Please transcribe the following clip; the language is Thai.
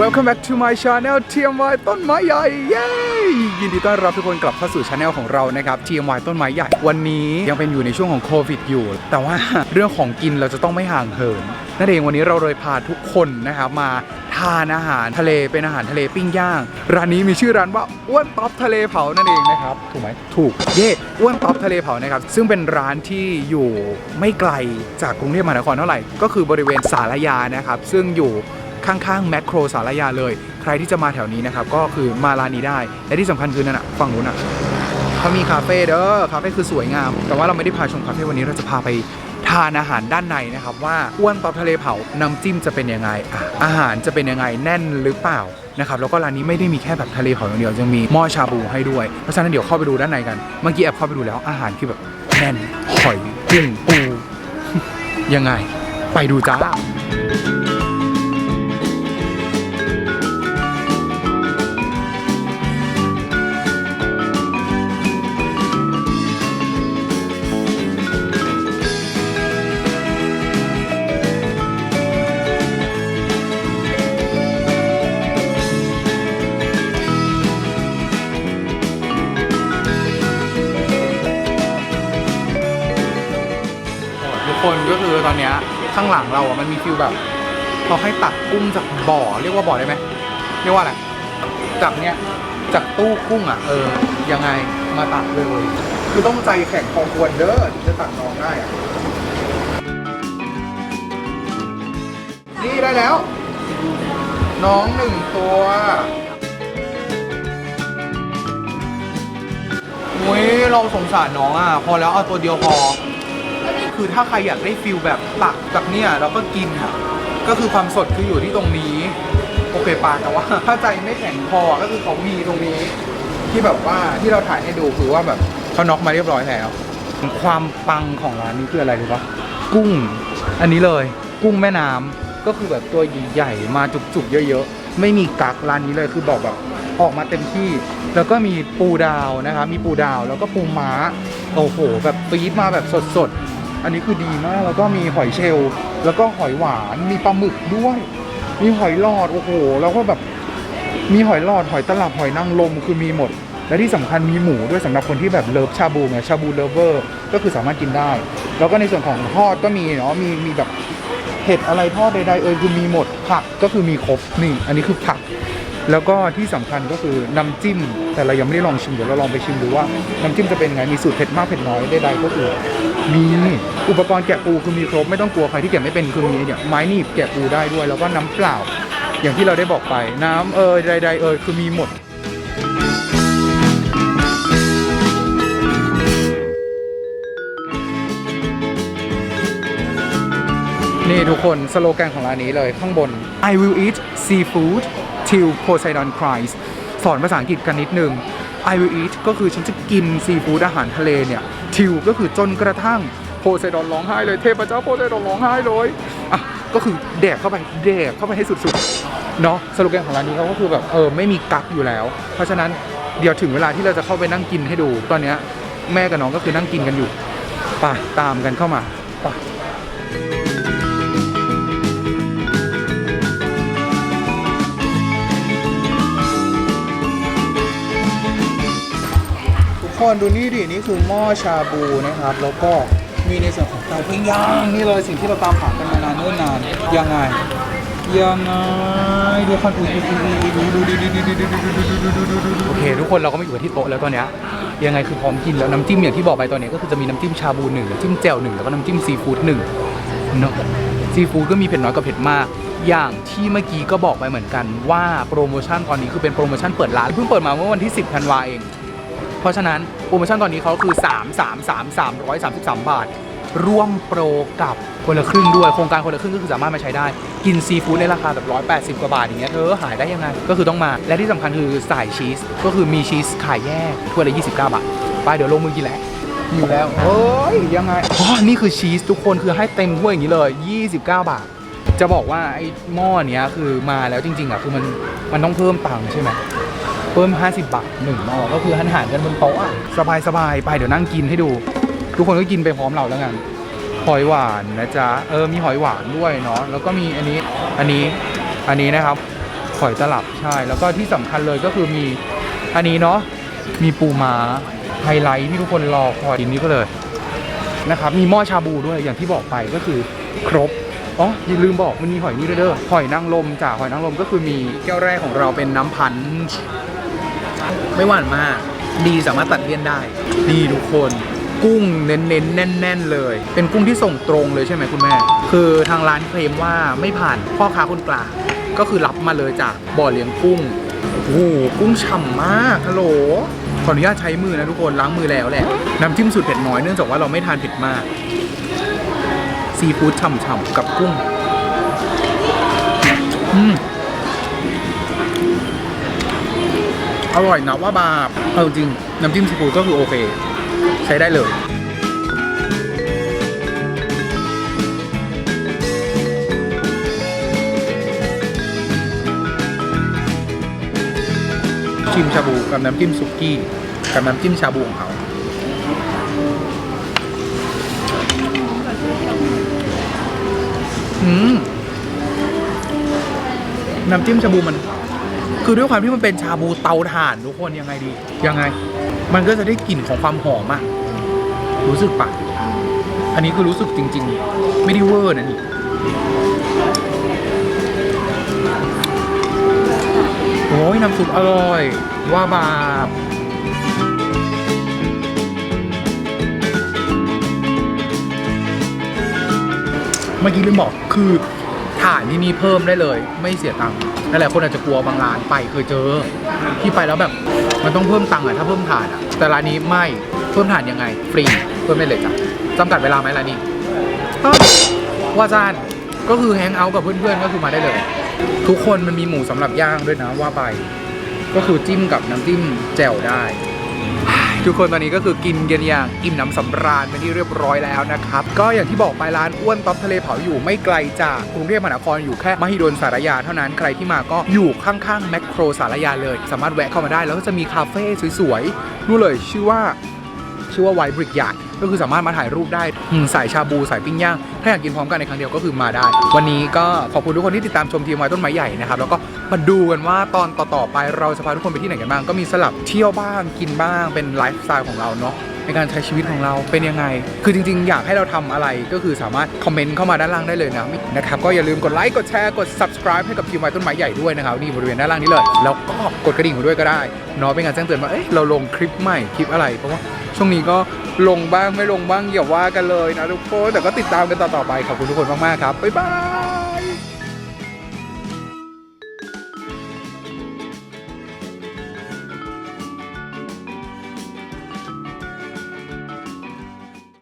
Welcome back to my channel TMY ต้นไม้ใหญ่เย้ยินดีต้อนรับทุกคนกลับเข้าสู่ช anel ของเรานะครับ TMY ต้นไม้ใหญ่วันนี้ยังเป็นอยู่ในช่วงของโควิดอยู่ แต่ว่าเรื่องของกินเราจะต้องไม่ห่างเหินนั่นเองวันนี้เราเลยพาทุกคนนะครับมาทานอาหารทะเลเป็นอาหารทะเลปิ้งย่างร้านนี้มีชื่อร้านว่าอ้วนต๊อปทะเลเผานั่นเองนะครับถูกไหมถูกเย่อ้วนต๊อปทะเลเผานะครับซึ่งเป็นร้านที่อยู่ไม่ไกลจากกรุงเทพมหานครเท่าไหร่ก็คือบริเวณสารยานะครับซึ่งอยู่ ข้างๆแมคโครสารยาเลย ใครที่จะมาแถวนี้นะครับ ก็คือมาร้านนี้ได้ และที่สำคัญคือนั่นอะฝั่งนู้นอะเขามีคาเฟ่เด้อคาเฟ่คือสวยงาม แต่ว่าเราไม่ได้พาชมคาเฟ่วันนี้เราจะพาไปทานอาหารด้านในนะครับว่าอ้วนตอบทะเลเผาน้ำจิ้มจะเป็นยังไงอะอาหารจะเป็นยังไงแน่นหรือเปล่านะครับแล้วก็ร้านนี้ไม่ได้มีแค่แบบทะเลเผาอย่างเดียวยังมีหม้อชาบูให้ด้วยเพราะฉะนั้นเดี๋ยวเข้าไปดูด้านในกันเมื่อกี้แอบเข้าไปดูแล้วอาหารคือแบบแน่นหอยกุ้งปูยังไง ไปดูจ้า คนก็คือตอนเนี้ยข้างหลังเราอะมันมีฟิลแบบเขาให้ตักกุ้งจากบ่อ เรียกว่าบ่อได้ไหมเรียกว่าอะไรจากเนี้ยจากตู้กุ้งอะเออยังไงมาตักเลยคือต้องใจแข็งพอควรเด้อถึงจะตักน้องได้อะนี่ได้แล้ว น้องหนึ่งตัวอุ้ยเราสงสารน้องอะ พอแล้วเอาตัวเดียวพอ คือถ้าใครอยากได้ฟิลแบบตักจากเนี่ยแล้วก็กินอะก็คือความสดคืออยู่ที่ตรงนี้โอเคปาแต่ว่าถ้าใจไม่แข็งพอก็คือเขามีตรงนี้ ที่แบบว่าที่เราถ่ายให้ดูคือว่าแบบเขาน็อกมาเรียบร้อยแล้ว ความปังของร้านนี้คืออะไรรู้ปะกุ้ง อันนี้เลย กุ้งแม่น้ำก็คือแบบตัวใหญ่ๆมาจุกๆเยอะๆ ไม่มีกักร้านนี้เลยคือบอกแบบออกมาเต็มที่ แล้วก็มีปูดาวนะครับมีปูดาวแล้วก็ปูม้า โอ้โห แบบฟีดมาแบบสดๆ อันนี้คือดีมากแล้วก็มีหอยเชลล์แล้วก็หอยหวานมีปลาหมึกด้วย มีหอยหลอดโอ้โหแล้วก็แบบมีหอยหลอดหอยตลับหอยนางรมคือมีหมด และที่สำคัญมีหมูด้วยสำหรับคนที่แบบเลิฟชาบูไงชาบูเลิฟเวอร์ก็คือสามารถกินได้ แล้วก็ในส่วนของทอดก็มีเนาะมีมีแบบเห็ดอะไรทอดใดๆเอ่ยคือมีหมดผักก็คือมีครบนี่ อันนี้คือผัก แล้วก็ที่สำคัญก็คือน้ำจิ้ม แต่เรายังไม่ได้ลองชิมเดี๋ยวเราลองไปชิมดูว่าน้ำจิ้มจะเป็นไงมีสูตรเผ็ดมากเผ็ดน้อยใดๆก็คือมีอุปกรณ์แกะปูคือมีครบไม่ต้องกลัวใครที่แกะไม่เป็นคือมีเนี่ยไม้หนีบแกะปูได้ด้วย แล้วก็น้ำเปล่า อย่างที่เราได้บอกไป น้ำเอยใดๆเอยคือมีหมดนี่ทุกคนสโลแกนของร้านนี้เลยข้างบน I will eat seafood till Poseidon cries สอนภาษาอังกฤษกันนิดนึง I will eat ก็คือฉันจะกินซีฟู้ดอาหารทะเลเนี่ย till ก็คือจนกระทั่งโพไซดอนร้องไห้เลยเทพเจ้าโพไซดอนร้องไห้เลยอะก็คือแดกเข้าไปแดกเข้าไปให้สุดๆเนาะสโลแกนของร้านนี้เขาก็คือแบบเออไม่มีกักอยู่แล้ว เพราะฉะนั้นเดี๋ยวถึงเวลาที่เราจะเข้าไปนั่งกินให้ดู ตอนเนี้ยแม่กับน้องก็คือนั่งกินกันอยู่ไปตามกันเข้ามาปทุ คนดูนี่ดินี่คือหม้อชาบูนะครับ แล้วก็มีในส่วนของเตาปิ้งย่างนี่เลยสิ่งที่เราตามหากันมานานเนิ่นนานยังไงยังไงดูคนอุ้ยดูดูดูดูดูดูดูดูดูดูดูดูดูโอเค ทุกคนเราก็มาอยู่กันที่โต๊ะแล้วตอนเนี้ยยังไงคือพร้อมกินแล้วน้ำจิ้มอย่างที่บอกไปตอนนี้ก็คือจะมีน้ำจิ้มชาบูหนึ่งน้ำจิ้มแจ่วหนึ่งแล้วก็น้ำจิ้มซีฟู้ดหนึ่งเนาะซีฟู้ดก็มีเผ็ดน้อยกับเผ็ดมาก อย่างที่เมื่อกี้ก็บอกไปเหมือนกันว่าโปรโมชั่นตอนนี้คือเป็นโปรโมชั่นเปิดร้านเพิ่งเปิดมาเมื่อวันที่ 10ธันวาเอง เพราะฉะนั้นโปรโมชั่นตอนนี้เขาคือ 3 3 3 333 บาท ร่วมโปรกับคนละครึ่งด้วย โครงการคนละครึ่งก็คือสามารถมาใช้ได้ กินซีฟู้ดในราคาแบบ 180 กว่าบาทอย่างเงี้ยเธอหายได้ยังไง ก็คือต้องมา และที่สำคัญคือใส่ชีส ก็คือมีชีสขายแยกถ้วยละ 29 บาท ไปเดี๋ยวลงมือกินแล้วอยู่แล้วเฮ้ยยังไงอ๋อนี่คือชีสทุกคนคือให้เต็มถ้วยอย่างนี้เลย 29 บาท จะบอกว่าไอ้หม้อเนี้ยคือมาแล้วจริงๆอะคือมันมันต้องเพิ่มตังค์ใช่ไหม เพิ่ม 50 บาทหนึ่งหม้อก็คือหันหารกันบนโต๊ะอะสบายสบายๆไปเดี๋ยวนั่งกินให้ดู ทุกคนก็กินไปพร้อมเราแล้วกันหอยหวานนะจ๊ะเออมีหอยหวานด้วยเนาะแล้วก็มีอันนี้อันนี้อันนี้นะครับหอยตลับใช่ แล้วก็ที่สำคัญเลยก็คือมีอันนี้เนาะมีปูม้าไฮไลท์ที่ทุกคนรอคอยกินนี้ก็เลยนะครับมีหม้อชาบูด้วยอย่างที่บอกไปก็คือครบอ๋ออย่าลืมบอกมันมีหอยนี่ด้วยเด้อหอยนางรมจ้ะหอยนางรมก็คือมีแก้วแรกของเราเป็นน้ำพัน ไม่หวานมาก ดีสามารถตัดเลี่ยนได้ นี่ทุกคน กุ้งเน้นๆแน่น ๆ เลย เป็นกุ้งที่ส่งตรงเลยใช่ไหมคุณแม่ คือทางร้านเคลมว่าไม่ผ่านพ่อค้าคนกลาง ก็คือรับมาเลยจากบ่อเลี้ยงกุ้ง โอ้โหกุ้งฉ่ำมากฮัลโหล ขออนุญาตใช้มือนะทุกคนล้างมือแล้วแหละ น้ำจิ้มสูตรเผ็ดน้อยเนื่องจากว่าเราไม่ทานเผ็ดมาก ซีฟู้ดฉ่ำๆกับกุ้ง อืม อร่อยนะว่าบาปเอาจริง น้ำจิ้มซีฟู้ดก็คือโอเค ใช้ได้เลยชิมชาบูกับน้ำจิ้มสุกี้กับน้ำจิ้มชาบูของเขาอืมน้ำจิ้มชาบูมัน คือด้วยความที่มันเป็นชาบูเตาถ่านทุกคนยังไงดี ยังไง มันก็จะได้กลิ่นของความหอมอะรู้สึกปะอันนี้คือรู้สึกจริง ๆ ไม่ได้เวอร์นะนี่โอ้ยน้ำซุปอร่อย ว่าบาปเมื่อกี้ลืมบอกคือ ที่นี่เพิ่มได้เลย ไม่เสียตังค์หลายๆคนอาจจะกลัวบางร้านไปเคยเจอ ที่ไปแล้วแบบมันต้องเพิ่มตังค์อะถ้าเพิ่มถานอะแต่ร้านนี้ไม่เพิ่มถานยังไง ฟรีเพิ่มได้เลยจ้ะจำกัดเวลาไหมร้านนี้วว่าจานก็คือแฮงเอาท์กับเพื่อนๆก็คือมาได้เลย ทุกคนมันมีหมูสำหรับย่างด้วยนะว่าไป ก็คือจิ้มกับน้ำจิ้มแจ่วได้ ทุกคนตอนนี้ก็คือกินกันอย่างอิ่มหน้ำสำราญเป็นที่เรียบร้อยแล้วนะครับ ก็อย่างที่บอกไปร้านอ้วนต๊อปทะเลเผาอยู่ไม่ไกลจากกรุงเทพมหานครอยู่แค่มหิดลสารยาเท่านั้นใครที่มาก็อยู่ข้างๆแมคโครสารยาเลย สามารถแวะเข้ามาได้แล้วก็จะมีคาเฟ่สวยๆนู่นเลยชื่อว่าชื่อว่าไวบริกยาด ก็คือสามารถมาถ่ายรูปได้ใสายชาบูสายปิ้งย่าง ถ้าอยากกินพร้อมกันในครั้งเดียวก็คือมาได้ วันนี้ก็ขอบคุณทุกคนที่ติดตามชมทีมไม้ต้นไม้ใหญ่นะครับแล้วก็มาดูกันว่าตอนต่อๆไปเราจะพาทุกคนไปที่ไหนกันบ้างก็มีสลับเที่ยวบ้างกินบ้างเป็นไลฟ์สไตล์ของเราเนาะ ในการใช้ชีวิตของเราเป็นยังไง คือจริง ๆ อยากให้เราทำอะไรก็คือสามารถคอมเมนต์เข้ามาด้านล่างได้เลยนะนะครับก็อย่าลืมกดไลค์กดแชร์กด subscribe ให้กับทีมไม้ต้นไม้ใหญ่ด้วยนะครับนี่บริเวณด้านล่างนี้เลยแล้วก็กดกระดิ่งมด้วยก็ได้เนาะเป็นการแจ้งเตือนว่าเอ๊ะเราลงคลิปใหม่คลิปอะไร เพราะว่าช่วงนี้ก็ลงบ้างไม่ลงบ้างอย่าว่ากันเลยนะทุกคนแต่ก็ติดตามกันต่อๆไปขอบคุณทุกคนมากๆครับบ๊ายบาย